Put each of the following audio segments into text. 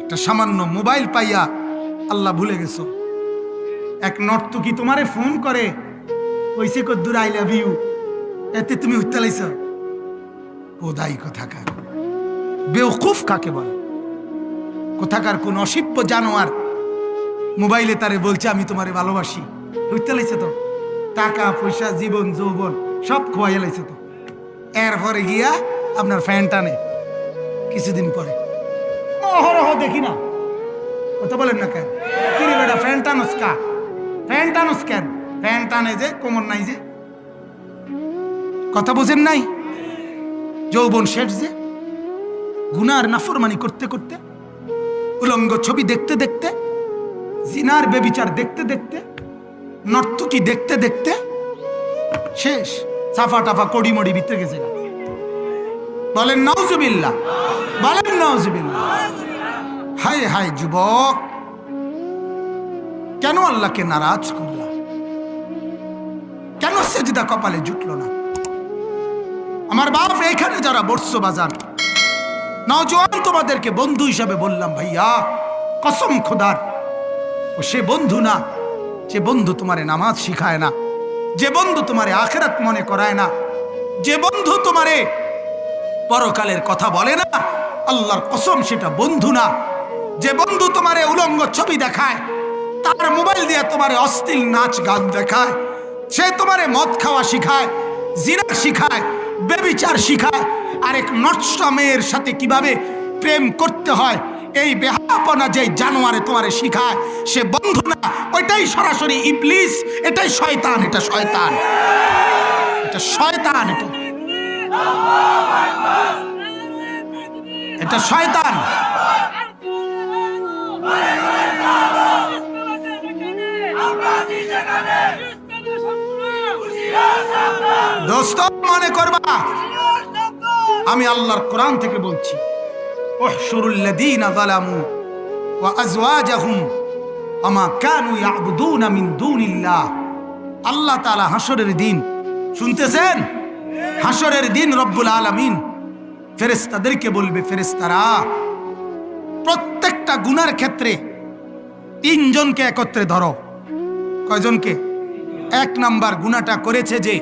একটা সামান্য মোবাইল পাইয়া আল্লাহ ভুলে গেছো। এক নর্তকি তোমারে ফোন করে? ওইসে কদ্দুর আই লাভ ইউ এতে তুমি উত্তালাইছ ও দায়ী কোথাকার। বেওকুফ কাকে বলে? কোথাকার কোন অসিপ্য জানোয়ার মোবাইলে তারে বলছে, আমি তোমারে ভালোবাসি। উত্তালাইছে তো? টাকা, পয়সা, জীবন, যৌবন সব খোয়াইয়া লাইছে তো? এরপরে গিয়া আপনার ফ্যান টানে। কিছুদিন পরে। দেখি না। কথা বলেন না কেন? বেটা কা কেন যে, কোমর নাই যে। কথা বোঝেন নাই? যৌবন শেষ যে। গুনার নাফরমানি করতে করতে, উলঙ্গ ছবি দেখতে দেখতে, জিনার বেবিচার দেখতে দেখতে, নর্তকি দেখতে দেখতে, শেষ সাফা টাফা কড়ি মড়ি ভিতরে গেছে বলেন নওজুবিল্লা বলেন নওজুবিল্লা হায় হায় যুবক। কেন আল্লাহকে নারাজ করলা? কেন সেজদা কপালে জুটলো না? আমার বাপ এখানে যারা বর্ষ বাজান নজওয়ান তোমাদেরকে বন্ধু হিসাবে বললাম, ভাইয়া, কসম খোদার। ও সে বন্ধু না, যে বন্ধু তোমারে নামাজ শিখায় না, যে বন্ধু তোমারে আখেরাত মনে করায় না, যে বন্ধু তোমারে পরকালের কথা বলে না আল্লাহর কসম, সেটা বন্ধু না। যে বন্ধু তোমারে উলঙ্গ ছবি দেখায়, তার মোবাইল দিয়ে তোমারে অস্থিল নাচ গান দেখায়, সে তোমারে মদ খাওয়া শিখায়, জিনা শিখায়, বেবিচার শিখায়, আরেক নষ্ট মেয়ের সাথে কীভাবে প্রেম করতে হয়, এই বেহাপনা যে জানোয়ারে তোমারে শিখায়, সে বন্ধু না। ওইটাই সরাসরি ইবলিস, এটাই শয়তান, এটা শয়তান। এটা শয়তান, এটা এটা শয়তান। দোস্ত, মনে করবা? আমি আল্লাহর কোরআন থেকে বলছি আমা আল্লাহ হাসরের দিন, শুনতেছেন? হাসরের দিন রব্বুল আলামিন ফেরেশতাদেরকে বলবে, ফেরেশতারা, প্রত্যেকটা গুনার ক্ষেত্রে তিনজনকে একত্রে ধরো। কয়জনকে? এক নাম্বার গুনাটা করেছে যে,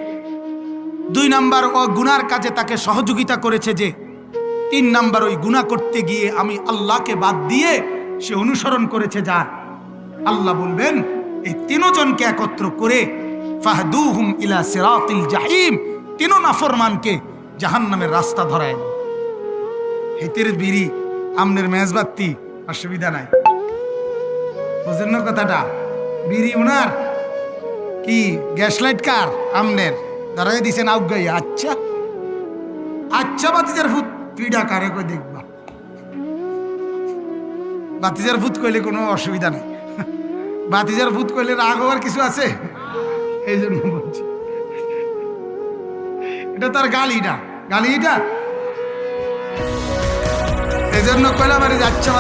দুই নাম্বার ও গুনার কাজে তাকে সহযোগিতা করেছে যে, তিন নাম্বার ওই গুনাহ করতে গিয়ে আমি আল্লাহকে বাদ দিয়ে সে অনুসরণ করেছে যার আল্লাহ বলবেন, এই তিনজনকে একত্র করে ফাহদুহুম ইলা সিরাতিল জাহিম তিনো নাফরমানকে জাহান্নামের রাস্তা ধরায়। হেতের বিড়ি, আমনের মেজবাত্তি অসুবিধা নাই। বুঝেন না কথাটা? বিড়ি উনার কি গ্যাস লাইট কার? আমনের। দাঁড়াই দিছেন আউগাই আচ্ছা। আচ্ছা বাতিজার ভূত। পিডা কারে কই দেখবা? বাতিজার ভূত কইলে কোনো অসুবিধা নেই। বাতিজার ভূত কইলে রাগ হওয়ার কিছু আছে? এই জন্য বলছি। এটা তার গালি না গালি এটা এই জন্য কইলাম আরে যাচ্ছে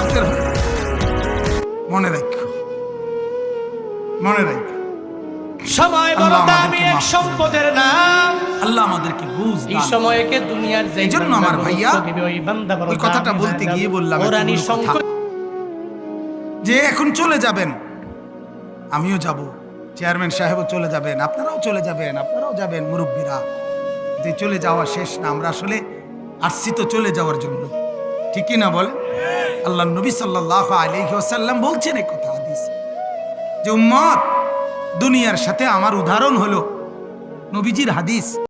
মনে রাখো মনে রাখো সময় বড় আল্লাহ দামি এক সম্পদের নাম। আল্লাহ আমাদেরকে বুঝ এই সময়কে দুনিয়ার যে জন্য আমার ভাইয়া ওই কথাটা বলতে গিয়ে বললাম যে এখন চলে যাবেন আমিও যাব। চেয়ারম্যান সাহেবও চলে যাবেন আপনারাও চলে যাবেন আপনারাও যাবেন মুরব্বীরা। যে চলে যাওয়া শেষ না আমরা আসলে আসছি তো চলে যাওয়ার জন্য। ঠিকই না বলে? আল্লাহ নবী সাল্লাহ আলহিহাসাল্লাম বলছেন এক কথা হাদিস। যে উম্মত, দুনিয়ার সাথে আমার উদাহরণ হলো নবীজির হাদিস।